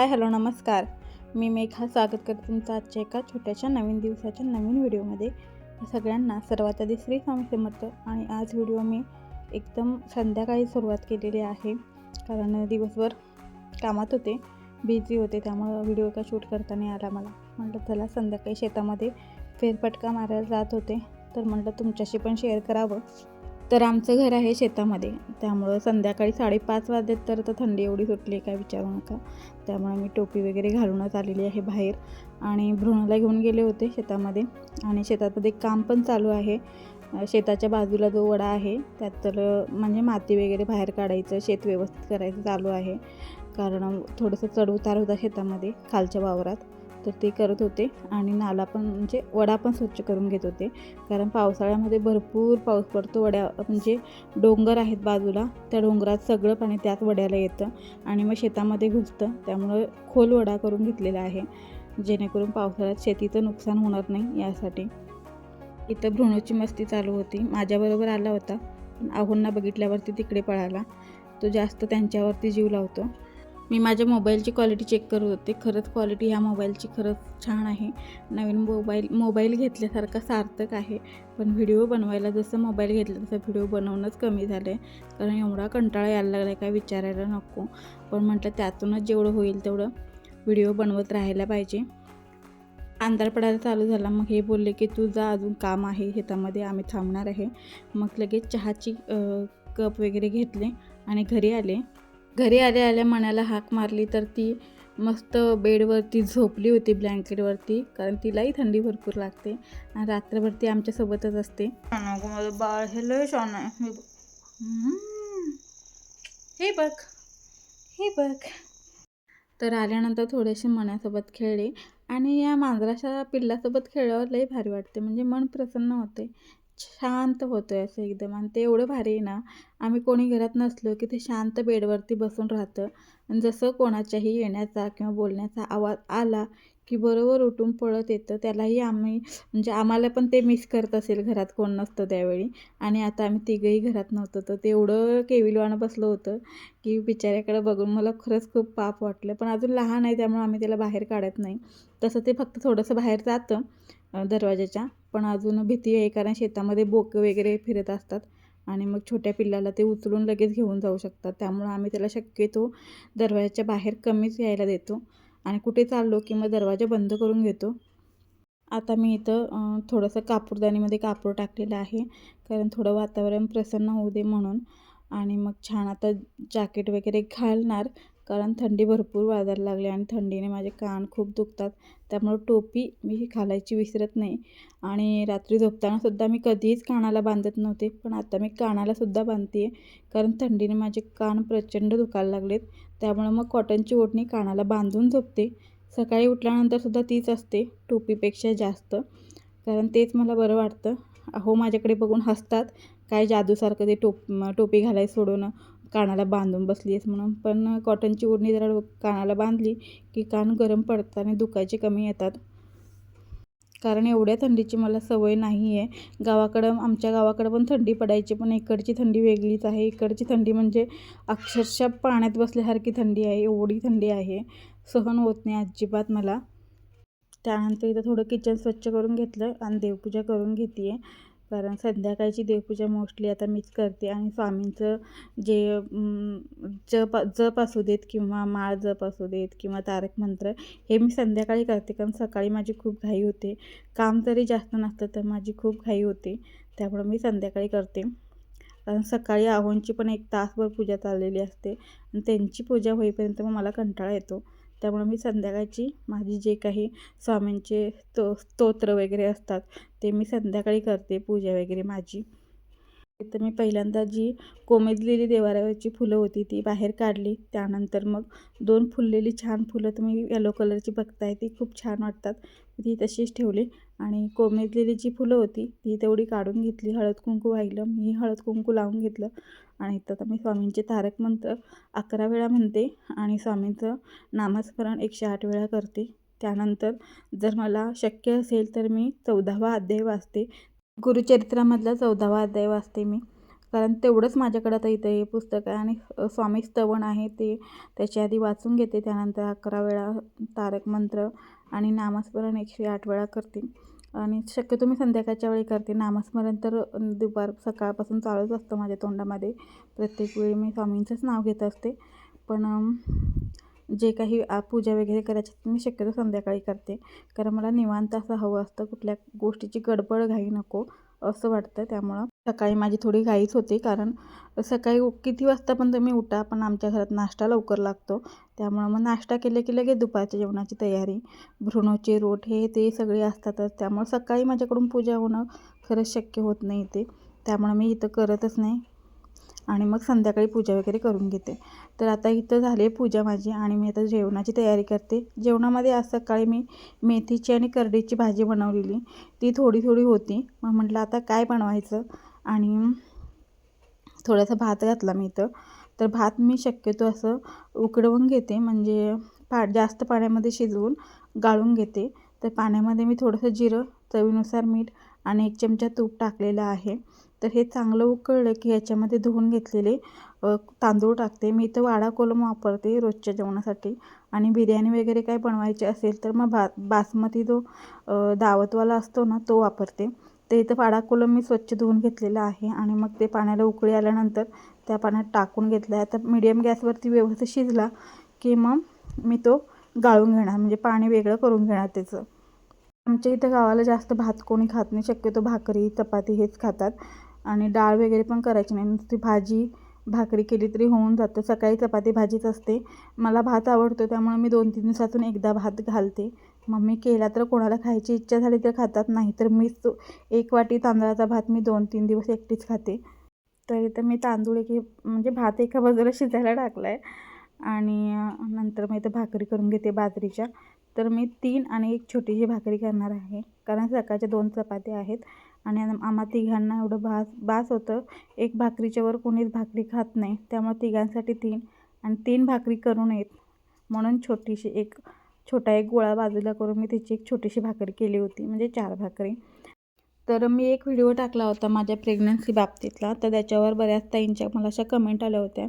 Hi hello नमस्कार. मी मेघा स्वागत करते तुमचं आजच्या एका छोट्याशा नवीन दिवसाच्या नवीन व्हिडिओमध्ये. सगळ्यांना सर्वात आधी श्री स्वामी समर्थ आणि आज व्हिडिओ मी एकदम संध्याकाळी सुरुवात केलेली आहे. कारण दिवसभर कामात होते बिझी होते त्यामुळं व्हिडिओ का शूट करता नाही आला मला. म्हटलं चला संध्याकाळी शेतामध्ये फेरफटका मारायला जात होते. तर म्हटलं तुमच्याशी पण शेअर करावं. तर आमचं घर आहे शेतामध्ये. त्यामुळं संध्याकाळी साडेपाच वाजेत तर तर थंडी एवढी सुटली आहे काय विचारू नका. त्यामुळे मी टोपी वगैरे घालूनच आलेली आहे बाहेर. आणि भ्रूणाला घेऊन गेले होते शेतामध्ये. आणि शेतामध्ये काम पण चालू आहे. शेताच्या बाजूला जो वडा आहे त्यात तर म्हणजे माती वगैरे बाहेर काढायचं शेत व्यवस्थित करायचं चालू आहे. कारण थोडंसं चढ उतार होता शेतामध्ये खालच्या वावरात. तर ते करत होते आणि नाला पण म्हणजे वडा पण स्वच्छ करून घेत होते. कारण पावसाळ्यामध्ये भरपूर पाऊस पडतो वड्या म्हणजे डोंगर आहेत बाजूला त्या डोंगरात सगळं पाणी त्याच वड्याला येतं आणि मग शेतामध्ये घुसतं. त्यामुळं खोल वडा करून घेतलेला आहे. जेणेकरून पावसाळ्यात शेतीचं नुकसान होणार नाही यासाठी. इथं भ्रूणाची मस्ती चालू होती. माझ्याबरोबर आला होता. पण आहोंना बघितल्यावरती तिकडे पळाला. तो जास्त त्यांच्यावरती जीव लावतो. मी माझ्या मोबाईलची क्वालिटी चेक करत होते. खरंच क्वालिटी ह्या मोबाईलची खरंच छान आहे. नवीन मोबाईल मोबाईल घेतल्यासारखा सार्थक आहे. पण व्हिडिओ बनवायला जसं मोबाईल घेतला तसं व्हिडिओ बनवणंच कमी झालं आहे कारण एवढा कंटाळा यायला लागला आहे काय विचारायला नको. पण म्हटलं त्यातूनच जेवढं होईल तेवढं व्हिडिओ बनवत राहायला पाहिजे. अंधार पडायला चालू झाला. मग हे बोलले की तू जा अजून काम आहे शेतामध्ये. आम्ही थांबणार आहे. मग लगेच चहाची कप वगैरे घेतले आणि घरी आले. घरी आले आल्या मनाला हाक मारली तर ती मस्त बेडवरती झोपली होती ब्लँकेटवरती कारण तिलाही थंडी भरपूर लागते आणि रात्रभर ती आमच्यासोबतच असते. माझं बाळ हे लय छान आहे. हे. हे बघ. हे बघ. तर आल्यानंतर थोडेसे मनासोबत खेळले आणि या मांजराच्या पिल्लासोबत खेळल्यावर लई भारी वाटते म्हणजे मन प्रसन्न होते. शांत होतो आहे असं एकदम. आणि ते एवढं भारी आहे ना आम्ही कोणी घरात नसलो की ते शांत बेडवरती बसून राहतं. आणि जसं कोणाच्याही येण्याचा किंवा बोलण्याचा आवाज आला की बरोबर उठून पळत येतं. त्यालाही आम्ही म्हणजे आम्हाला पण ते मिस करत असेल घरात कोण नसतं त्यावेळी. आणि आता आम्ही तिघंही घरात नव्हतो. तर ते एवढं केविलवाणं बसलं होतं की बिचाऱ्याकडे बघून मला खरंच खूप पाप वाटलं. पण अजून लहान आहे त्यामुळे आम्ही त्याला बाहेर काढत नाही. तसं ते फक्त थोडंसं बाहेर जातं दरवाजाच्या पण अजून भीती आहे कारण शेतामध्ये बोकं वगैरे फिरत असतात. आणि मग छोट्या पिल्लाला ते उचलून लगेच घेऊन जाऊ शकतात. त्यामुळं आम्ही त्याला शक्यतो दरवाजाच्या बाहेर कमीच यायला देतो. आणि कुठे चाललो की मग दरवाजा बंद करून घेतो. आता मी इथं थोडंसं कापूरदानीमध्ये कापूर टाकलेलं आहे. कारण थोडं वातावरण प्रसन्न होऊ दे म्हणून. आणि मग छान आता जॅकेट वगैरे घालणार. कारण थंडी भरपूर वाजायला लागली आणि थंडीने माझे कान खूप दुखतात. त्यामुळं टोपी मी घालायची विसरत नाही. आणि रात्री झोपतानासुद्धा मी कधीच कानाला बांधत नव्हते. पण आता मी कानालासुद्धा बांधते आहे कारण थंडीने माझे कान प्रचंड दुखायला लागलेत. त्यामुळं मग कॉटनची ओढणी कानाला बांधून झोपते. सकाळी उठल्यानंतरसुद्धा तीच असते टोपीपेक्षा जास्त. कारण तेच मला बरं वाटतं. अहो माझ्याकडे बघून हसतात. काय जादूसारखं ते टोप टोपी घालाय सोडून कानाला बांधून बसली आहेस म्हणून. पण कॉटनची ओढणी जरा कानाला बांधली की कान गरम पडतात आणि दुखायचे कमी येतात. कारण एवढ्या थंडीची मला सवय नाही आहे गावाकडं आमच्या गावाकडं पण थंडी पडायची पण इकडची थंडी वेगळीच आहे. इकडची थंडी म्हणजे अक्षरशः पाण्यात बसल्यासारखी थंडी आहे. एवढी थंडी आहे. सहन होत नाही अजिबात मला. त्यानंतर इथं थोडं किचन स्वच्छ करून घेतलं आणि देवपूजा करून घेते आहे कारण संध्याकाळची देवपूजा मोस्टली आता मीच करते आणि स्वामींचं जे जप जप असू देत किंवा माळ जप असू देत किंवा तारक मंत्र हे मी संध्याकाळी करते कारण सकाळी माझी खूप घाई होते. काम जरी जास्त नसतं तर माझी खूप घाई होते. त्यामुळं मी संध्याकाळी करते. कारण सकाळी आहोंची पण एक तासभर पूजा चाललेली असते. आणि त्यांची पूजा होईपर्यंत मग मला कंटाळा येतो. त्यामुळं मी संध्याकाळची माझी जे काही स्वामींचे स्तो स्तोत्र वगैरे असतात ते मी संध्याकाळी करते पूजा वगैरे माझी. तर मी पहिल्यांदा जी कोमेजलेली देवाऱ्यावरची फुलं होती ती बाहेर काढली. त्यानंतर मग दोन फुललेली छान फुलं तुम्ही येलो कलरची बघताय ती खूप छान वाटतात. ती तशीच ठेवली आणि कोमेजलेली जी फुलं होती ती तेवढी काढून घेतली. हळद कुंकू वाहिलं मी हळद कुंकू लावून घेतलं आणि तर मी स्वामींचे तारक मंत्र अकरा वेळा म्हणते आणि स्वामींचं नामस्मरण एकशे आठ वेळा करते. त्यानंतर जर मला शक्य असेल तर मी चौदावा अध्याय वाचते. गुरुचरित्रामधला चौदावा अध्याय वाचते मी. कारण तेवढंच माझ्याकडं आता इथं हे पुस्तक आहे आणि स्वामी स्तवन आहे ते. त्याच्या आधी वाचून घेते त्यानंतर अकरा वेळा तारक मंत्र आणि नामस्मरण एकशे आठ वेळा करते. आणि शक्यतो मी संध्याकाळच्या वेळी करते. नामस्मरण तर दुपार सकाळपासून चालूच असतं माझ्या तोंडामध्ये. प्रत्येक वेळी मी स्वामींचंच नाव घेत असते. पण जे काही पूजा वगैरे करायची मी शक्यतो संध्याकाळी करते. कारण मला निवांत असं हवं असतं कुठल्या गोष्टीची गडबड घाई नको असं वाटतं. त्यामुळं सकाळी माझी थोडी घाईच होते. कारण सकाळी किती वाजता पण तुम्ही उठा पण आमच्या घरात नाश्ता लवकर लागतो. त्यामुळं मग नाश्ता केले की लगेच दुपारच्या जेवणाची तयारी. भ्रूणोचे रोट हे ते सगळे असतातच. त्यामुळं सकाळी माझ्याकडून पूजा होणं खरंच शक्य होत नाही ते. त्यामुळं मी इथं करतच नाही. आणि मग संध्याकाळी पूजा वगैरे करून घेते. तर आता इथं झाली आहे पूजा माझी आणि मी आता जेवणाची तयारी करते. जेवणामध्ये आज सकाळी मी मेथीची आणि करडीची भाजी बनवलेली. ती थोडी थोडी होती. मग म्हटलं आता काय बनवायचं? आणि थोडासा भात घातला मी इथं. तर भात मी शक्यतो असं उकडवून घेते. म्हणजे पा जास्त पाण्यामध्ये शिजवून गाळून घेते. तर पाण्यामध्ये मी थोडंसं जिरं चवीनुसार मीठ आणि एक चमचा तूप टाकलेलं आहे. तर हे चांगलं उकळलं की याच्यामध्ये धुवून घेतलेले तांदूळ टाकते. मी इथं वाडा कोलम वापरते रोजच्या जेवणासाठी. आणि बिर्याणी वगैरे काय बनवायची असेल तर मग भात बासमती जो दावतवाला असतो ना तो वापरते. ते इथं वाडा कोलम मी स्वच्छ धुवून घेतलेला आहे आणि मग ते पाण्याला उकळी आल्यानंतर त्या पाण्यात टाकून घेतलं आहे. आता मीडियम गॅसवरती व्यवस्थित शिजला की मग मी तो गाळून घेणार म्हणजे पाणी वेगळं करून घेणार त्याचं. आमच्या इथं गावाला जास्त भात कोणी खात नाही. शक्यतो भाकरी चपाती हेच खातात. आणि डाळ वगैरे पण करायची नाही. नुसती भाजी भाकरी केली तरी होऊन जातं. सकाळी चपाती भाजीच असते. मला भात आवडतो त्यामुळे मी दोन तीन दिवसातून एकदा भात घालते. मग मी केला तर कोणाला खायची इच्छा झाली तर खातात नाही तर मीच तो एक वाटी तांदळाचा भात मी दोन तीन दिवस एकटीच खाते. तर इथं मी तांदूळ एक म्हणजे भात एका बाजूला शिजायला टाकला आहे आणि नंतर मी इथं भाकरी करून घेते बाजरीच्या. तर मी तीन आणि एक छोटीशी भाकरी करणार आहे. कारण सकाळच्या दोन चपात्या आहेत. आणि आम्हा तिघांना एवढं भास बास होतं. एक भाकरीच्या वर कोणीच भाकरी खात नाही. त्यामुळे तिघांसाठी तीन आणि तीन भाकरी करू नयेत. म्हणून छोटीशी एक छोटा एक गोळा बाजूला करून मी त्याची एक छोटीशी भाकरी केली होती. म्हणजे चार भाकरी. तर मी एक व्हिडिओ टाकला होता माझ्या प्रेग्नन्सी बाबतीतला. तर त्याच्यावर बऱ्याच ताईंच्या मला अशा कमेंट आल्या होत्या.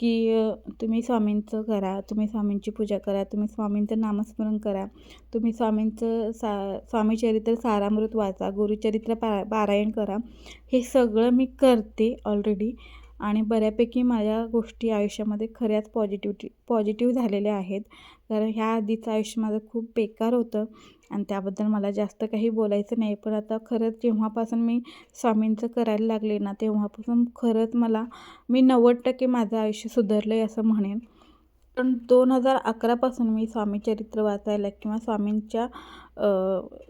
की तुम्ही स्वामींचं करा तुम्ही स्वामींची पूजा करा तुम्ही स्वामींचं नामस्मरण करा तुम्ही स्वामींचं सा स्वामीचरित्र सारामृत वाचा गुरुचरित्र पा पारायण करा हे सगळं मी करते ऑलरेडी आणि बऱ्यापैकी माझ्या गोष्टी आयुष्यामध्ये खऱ्याच पॉझिटिव्हिटी पॉझिटिव्ह झालेल्या आहेत. कारण ह्या आधीचं आयुष्य माझं खूप बेकार होतं आणि त्याबद्दल मला जास्त काही बोलायचं नाही. पण आता खरंच जेव्हापासून मी स्वामींचं करायला लागले ना तेव्हापासून खरंच मला मी नव्वद टक्के माझं आयुष्य सुधारलं आहे असं म्हणेन. पण दोन हजार अकरापासून मी स्वामी चरित्र वाचायला किंवा स्वामींच्या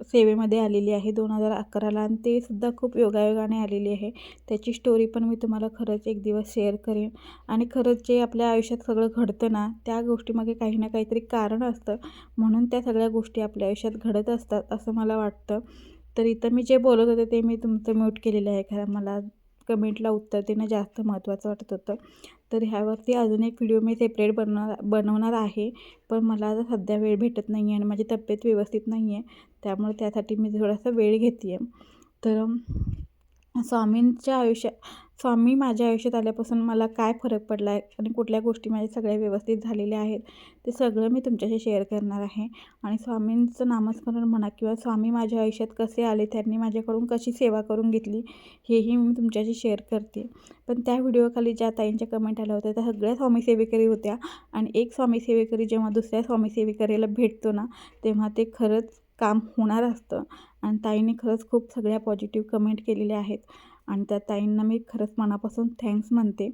सेवेमध्ये आलेली आहे. दोन हजार अकराला आणि ते सुद्धा खूप योगायोगाने आलेली आहे. त्याची स्टोरी पण मी तुम्हाला खरंच एक दिवस शेअर करेन. आणि खरंच जे आपल्या आयुष्यात सगळं घडतं ना त्या गोष्टीमागे काही ना काहीतरी कारण असतं. म्हणून त्या सगळ्या गोष्टी आपल्या आयुष्यात घडत असतात असं मला वाटतं. तर इथं मी जे बोलत होते ते मी तुमचं म्यूट केलेलं आहे. खरं मला कमेंटला उत्तर देणं जास्त महत्त्वाचं वाटत होतं. तर ह्यावरती अजून एक व्हिडिओ मी सेपरेट बनवणार बनवणार आहे. पण मला आता सध्या वेळ भेटत नाही आहे आणि माझी तब्येत व्यवस्थित नाही आहे त्यामुळे त्यासाठी मी थोडासा वेळ घेते आहे तर स्वामींच्या आयुष्या स्वामी माझ्या आयुष्यात आल्यापासून मला काय फरक पडला आहे आणि कुठल्या गोष्टी माझ्या सगळ्या व्यवस्थित झालेल्या आहेत ते सगळं मी तुमच्याशी शेअर करणार आहे. आणि स्वामींचं नामस्मरण म्हणा किंवा स्वामी माझ्या आयुष्यात कसे आले त्यांनी माझ्याकडून कशी सेवा करून घेतली हेही मी तुमच्याशी शेअर करते. पण त्या व्हिडिओखाली ज्या ताईंच्या कमेंट आल्या होत्या त्या सगळ्या स्वामी सेवेकरी होत्या. आणि एक स्वामी सेवेकरी जेव्हा दुसऱ्या स्वामी सेवेकरीला भेटतो ना तेव्हा ते खरंच काम होणार असतं. आणि ताईंनी खरंच खूप सगळ्या पॉझिटिव्ह कमेंट केलेल्या आहेत. आणि त्या ताईंना मी खरंच मनापासून थँक्स म्हणते.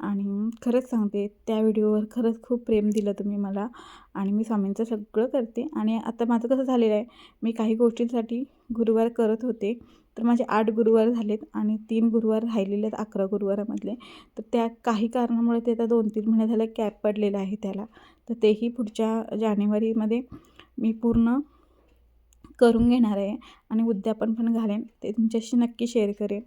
आणि खरंच सांगते त्या व्हिडिओवर खरंच खूप प्रेम दिलं तुम्ही मला. आणि मी स्वामींचं सगळं करते. आणि आता माझं कसं झालेलं आहे मी काही गोष्टींसाठी गुरुवार करत होते. तर माझे आठ गुरुवार झालेत आणि तीन गुरुवार राहिलेले आहेत अकरा गुरुवारामधले. तर त्या काही कारणामुळे ते आता दोन तीन महिने झाले कॅप पडलेलं आहे त्याला. तर तेही पुढच्या जानेवारीमध्ये मी पूर्ण करून घेणार आहे आणि उद्यापन पण घालेन. ते तुमच्याशी नक्की शेअर करेन.